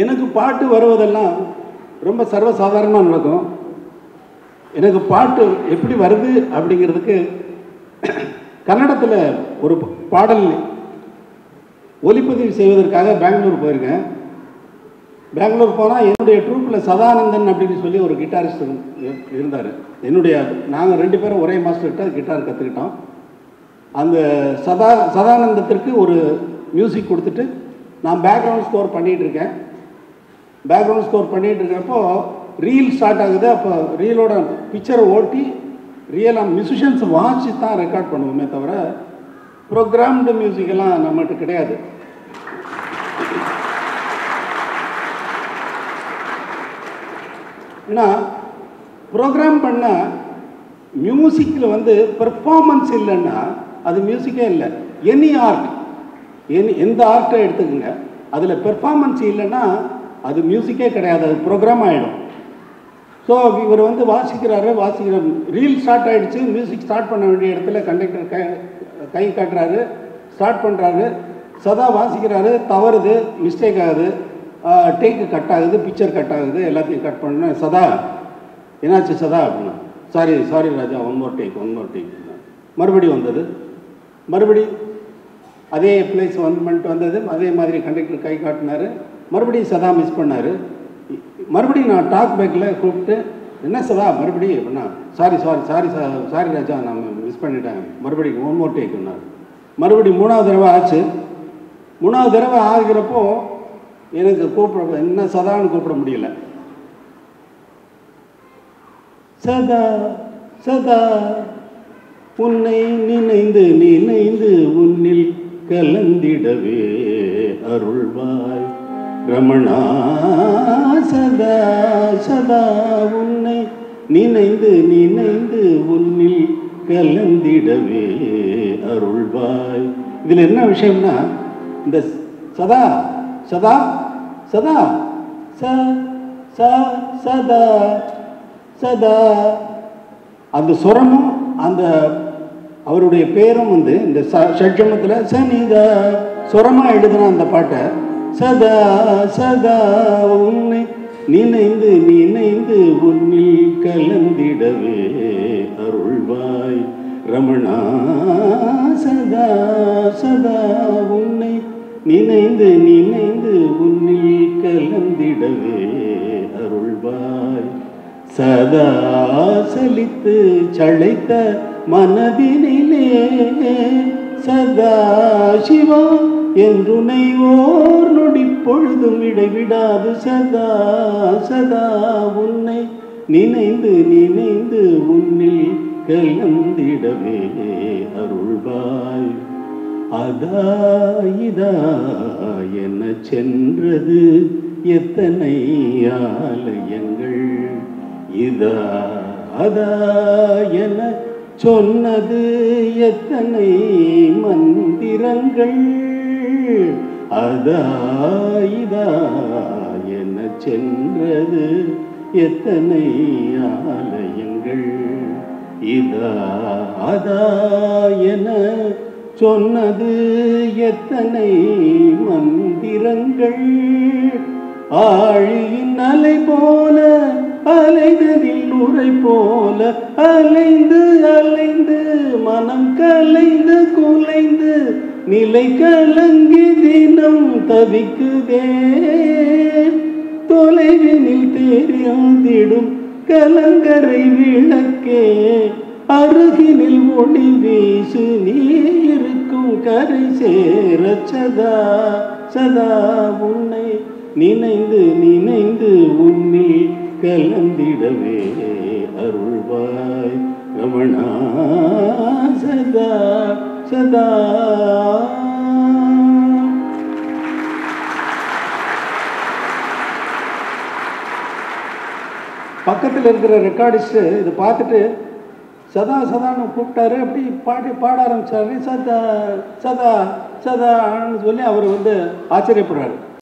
எனக்கு பாட்டு வருவதெல்லாம் ரொம்ப சர்வசாதாரணமாக நடக்கும். எனக்கு பாட்டு எப்படி வருது அப்படிங்கிறதுக்கு கன்னடத்தில் ஒரு பாடல் ஒலிப்பதிவு செய்வதற்காக பெங்களூர் போயிருக்கேன். பெங்களூர் போனால் என்னுடைய ட்ரூப்பில் சதானந்தன் அப்படின்னு சொல்லி ஒரு கிட்டாரிஸ்ட் இருந்தார். என்னுடைய நாங்கள் ரெண்டு பேரும் ஒரே மாஸ்டர்கிட்ட கிட்டார் கற்றுக்கிட்டோம் அந்த சதா சதானந்தத்திற்கு ஒரு மியூசிக் கொடுத்துட்டு நான் பேக்ரவுண்ட் ஸ்கோர் பண்ணிகிட்டு இருக்கேன். பேக்ரவுண்ட் ஸ்கோர் பண்ணிகிட்டு இருக்கிறப்போ ரீல் ஸ்டார்ட் ஆகுது. அப்போ ரீலோட பிக்சரை ஓட்டி ரியலாக மியூசிஷியன்ஸ் வாட்சி தான் ரெக்கார்ட் பண்ணுவோமே தவிர ப்ரோக்ராம்டு மியூசிக்கெல்லாம் நம்மகிட்ட கிடையாது. ஏன்னா ப்ரோக்ராம் பண்ண மியூசிக்கில் வந்து பெர்ஃபார்மன்ஸ் இல்லைன்னா அது மியூசிக்கே இல்லை. எனி ஆர்ட் எனி எந்த ஆர்ட்டை எடுத்துக்கோங்க. அதில் பெர்ஃபார்மன்ஸ் இல்லைன்னா அது மியூசிக்கே கிடையாது அது ப்ரோக்ராம் ஆகிடும் ஸோ இவர் வந்து வாசிக்கிறாரு வாசிக்கிற ரீல் ஸ்டார்ட் ஆகிடுச்சு மியூசிக் ஸ்டார்ட் பண்ண வேண்டிய இடத்துல கண்டக்டர் கை கை காட்டுறாரு ஸ்டார்ட் பண்ணுறாரு சதா வாசிக்கிறாரு தவறுது மிஸ்டேக் ஆகுது டேக்கு கட் ஆகுது பிக்சர் கட் ஆகுது எல்லாத்தையும் கட் பண்ணணும் சதா என்னாச்சு சதா அப்படின்னா sorry sorry Raja one more take one more take மறுபடியும் வந்தது. மறுபடி அதே பிளேஸ் வந்து பண்ணிட்டு வந்தது அதே மாதிரி கண்டக்டர் கை காட்டினார். மறுபடியும் சதா மிஸ் பண்ணார். மறுபடியும் நான் டாக் பேக்கில் கூப்பிட்டு என்ன சதா மறுபடியும் அப்படின்னா sorry sorry sorry sorry Raja நான் மிஸ் பண்ணிட்டேன். மறுபடியும் ஒன் மோர் டேக்குன்னார் மறுபடியும் மூணாவது தடவை ஆச்சு. மூணாவது தடவை ஆகிறப்போ எனக்கு கூப்பிட என்ன சதான்னு கூப்பிட முடியல. சதா சதா உன்னை நினைந்து நினைந்து உன்னில் கலந்திடவே அருள்வாய். ரமணா சதா சதா உன்னை நினைந்து நினைந்து உன்னில் கலந்திடவே அருள்வாய். இதில் என்ன விஷயம்னா இந்த சதா சதா சதா ச ச சதா சதா. அந்த சுரமும் அந்த அவருடைய பேரும் வந்து இந்த ச ஷட்ஜமத்தில் சனிதா சுரமாக எழுதுன அந்த பாட்டை சதா சதா உன்னை நினைந்து நினைந்து உன்னில் கலந்திடவே அருள்வாய். ரமணா சதா சதா உன்னை நினைந்து நினைந்து உன்னில் கலந்திடவே அருள்வாய். சதா சலித்து சளைத்த மனதினிலே சதா சிவா என்றுனை ஓர் நொடி பொழுதும் இடைவிடாது சதா சதா உன்னை நினைந்து நினைந்து உன்னில் கலந்திடவே அருள்வாய். அதா இதா என சென்றது எத்தனை ஆலயங்கள். இதா அதா என சொன்னது எத்தனை மந்திரங்கள். அதா இதா என சென்றது. எத்தனை ஆலயங்கள்? இதா அதா என சொன்னது எத்தனை மந்திரங்கள்? ஆழியின் அலை போல அலைததில் உரை போல அலைந்து அலைந்து மனம் கலைந்து குலைந்து நிலை கலங்கி தினம் தவிக்குதே. தொலைவினில் தெரியாதிடும் கலங்கரை விளக்கே. அருகினில் ஒளி வீசு நீ இருக்கும் கரை சேர சதா சதா உன்னை நினைந்து நினைந்து உன்னில் கலந்திடவே அருள்வாய் ரமணா சதா. சதா பக்கத்தில் இருக்கிற ரெக்கார்டிஸ்ட்டு இதை பார்த்துட்டு சதா சதான்னு கூப்பிட்டாரு. அப்படி பாடி பாட ஆரம்பிச்சாரு. சதா சதா சதான்னு சொல்லி அவர் வந்து ஆச்சரியப்படுறாரு.